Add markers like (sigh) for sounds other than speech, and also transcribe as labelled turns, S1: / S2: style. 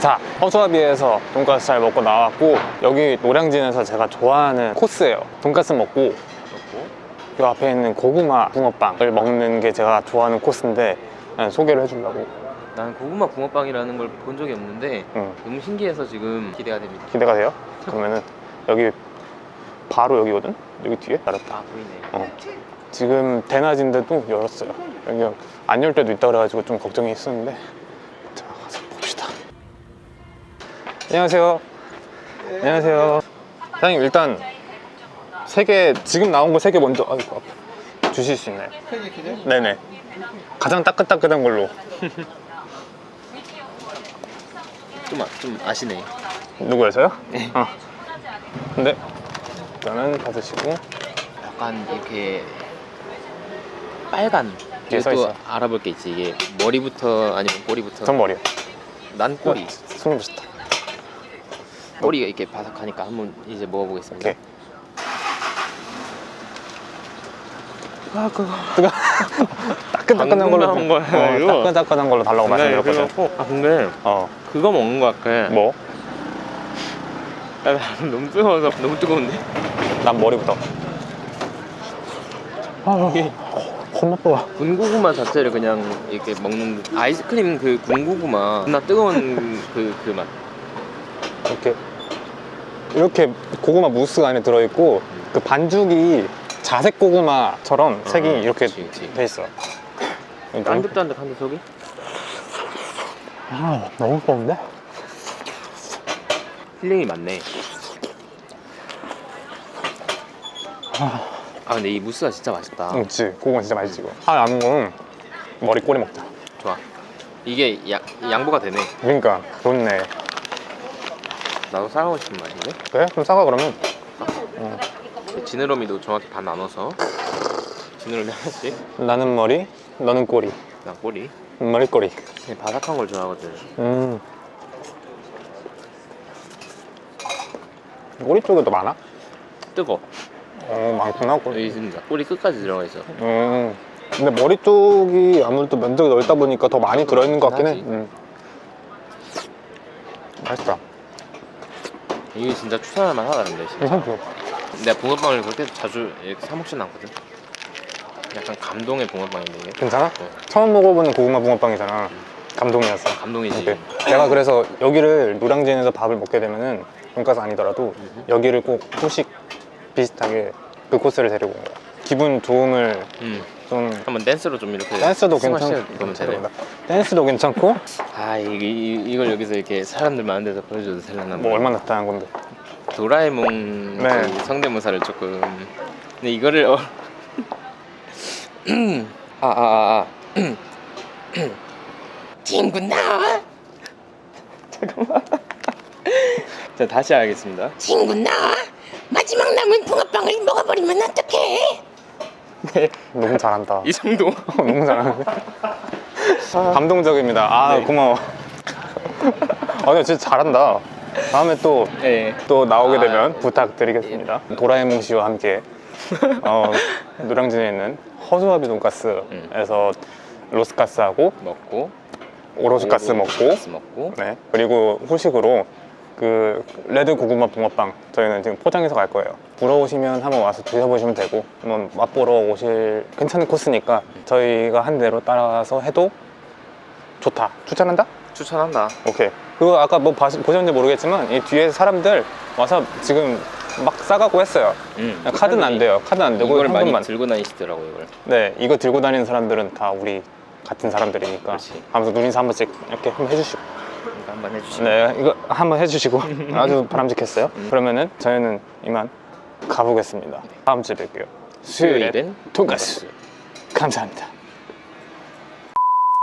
S1: 자, 허수아비에서 돈가스 잘 먹고 나왔고 여기 노량진에서 제가 좋아하는 코스예요. 돈가스 먹고 이 앞에 있는 고구마 붕어빵을 먹는 게 제가 좋아하는 코스인데 네, 소개를 해주려고
S2: 난 고구마 붕어빵이라는 걸 본 적이 없는데
S1: 음,
S2: 너무 신기해서 지금 기대가 됩니다.
S1: 기대가 돼요. 그러면은 여기 바로 여기거든. 여기 뒤에 알았다.
S2: 아 보이네.
S1: 어. 지금 대낮인데도 열었어요. 여기 안 열 때도 있다 그래가지고 좀 걱정이 있었는데 안녕하세요. 안녕하세요. 사장님 일단 세 개 지금 나온 거 세 개 먼저 아이고. 주실 수 있나요? 네네. 가장 따끈따끈한 걸로
S2: 좀, 아, 좀 아시네.
S1: 누구였어요? 어. 근데 일단은 받으시고
S2: 약간 이렇게 빨간. 또
S1: 있어요.
S2: 알아볼 게 있지. 이게 머리부터 아니면 꼬리부터.
S1: 전 머리요.
S2: 난 꼬리.
S1: 손이 멋있다.
S2: 꼬리가 이렇게 바삭하니까 한번 이제 먹어보겠습니다.
S1: 오케이. 아 그거 뜨거 따끈따끈한 걸로
S2: 방금 나온
S1: 어,
S2: 거야, 이거.
S1: 따끈따끈한 걸로 달라고 말씀드렸거든
S2: 아 근데
S1: 어
S2: 그거 먹는 거 같아.
S1: 뭐?
S2: 야, 나 너무 뜨거워서 너무 뜨거운데?
S1: 난 머리부터 아 여기 겁나 뜨거
S2: 군고구마 자체를 그냥 이렇게 먹는 아이스크림 그 군고구마 나 뜨거운 그 그 맛.
S1: 이렇게 이렇게 고구마 무스가 안에 들어있고 그 반죽이 자색 고구마처럼 색이
S2: 어,
S1: 이렇게
S2: 그치, 그치.
S1: 돼 있어
S2: 짠득짠득한데 속이?
S1: 아 너무 뜨거운데?
S2: 필링이 많네. 아 근데 이 무스가 진짜 맛있다.
S1: 응, 그치 고구마 진짜 맛있지 이거 아 남은 거는 머리 꼬리 먹자
S2: 좋아. 이게 야, 양보가 되네.
S1: 그러니까 좋네
S2: 나도 사가고 싶은 맛인데.
S1: 그래? 좀 싸가 그러면
S2: 지느러미도 정확히 반 나눠서 지느러미 하나씩.
S1: 나는 머리 너는 꼬리
S2: 난 꼬리.
S1: 머리 꼬리
S2: 그냥 바삭한 걸 좋아하거든.
S1: 음 꼬리 쪽에도 많아?
S2: 뜨거.
S1: 어 많구나 꼬리
S2: 여기 있습니다. 꼬리 끝까지 들어가 있어.
S1: 음 근데 머리 쪽이 아무래도 면적이 넓다 보니까 더 많이 들어있는 것 같긴 해. 음. 맛있다
S2: 이게 진짜 추천할 만 하다 근데. 진짜.
S1: 괜찮죠?
S2: 내가 붕어빵을 그렇게 자주 이렇게 사 먹진 않거든. 약간 감동의 붕어빵인데 이게.
S1: 괜찮아?
S2: 네.
S1: 처음 먹어보는 고구마 붕어빵이잖아 감동이었어
S2: 감동이지.
S1: 오케이. 내가 그래서 여기를 노량진에서 밥을 먹게 되면은 돈가스 아니더라도 여기를 꼭 후식 비슷하게 그 코스를 데리고 온 거야. 기분 좋음을
S2: 음.
S1: 좀
S2: 한번 댄스로 좀 이렇게
S1: 댄스도 괜찮고
S2: 되네.
S1: 댄스도 괜찮고.
S2: 아 이, 이, 이 걸 여기서 이렇게 사람들 많은 데서 보여줘도 되려나
S1: 뭐 얼마나 다양한 건데.
S2: 도라에몽
S1: 네.
S2: 그 성대모사를 조금. 근데 이거를 어... 아 아 아 (clears throat) 아, (clears throat) 친구 나와. (laughs) 잠깐만. (laughs) 자 다시 하겠습니다.
S3: 친구 나와. 마지막 남은 붕어빵을 먹어버리면 어떡해
S1: 너무 잘한다.
S2: 이 정도? (laughs)
S1: 너무 잘하는데? 감동적입니다. 아
S2: 네.
S1: 고마워. 아 근데 진짜 잘한다. 다음에 또
S2: 예.
S1: 또 나오게
S2: 아,
S1: 되면 부탁드리겠습니다. 도라에몽 씨와 함께 어, 노량진에 있는 허수아비 돈가스에서 로스가스하고
S2: 먹고
S1: 오로스가스 먹고
S2: 먹고.
S1: 네. 그리고 후식으로 그 레드 고구마 붕어빵 저희는 지금 포장해서 갈 거예요. 보러 오시면 한번 와서 드셔보시면 되고 한번 맛보러 오실 괜찮은 코스니까 저희가 한 대로 따라서 해도 좋다. 추천한다?
S2: 추천한다
S1: 오케이. 그리고 아까 뭐 봐- 보셨는지 모르겠지만 이 뒤에 사람들 와서 지금 막 싸가고 했어요.
S2: 음.
S1: 카드는 안 돼요. 카드는 안 되고
S2: 이걸 많이
S1: 현금만.
S2: 들고 다니시더라고 이걸
S1: 네, 이거 들고 다니는 사람들은 다 우리 같은 사람들이니까.
S2: 그렇지.
S1: 하면서 눈인사 한 번씩 이렇게 한번 해주시고.
S2: 이거 한번 해주시고
S1: 네, 이거 한번 해주시고 (laughs) 아주 바람직했어요. 그러면은 저희는 이만 가보겠습니다. 다음 주에 뵐게요. 수요일에
S2: 수요일엔
S1: 돈가스. 감사합니다.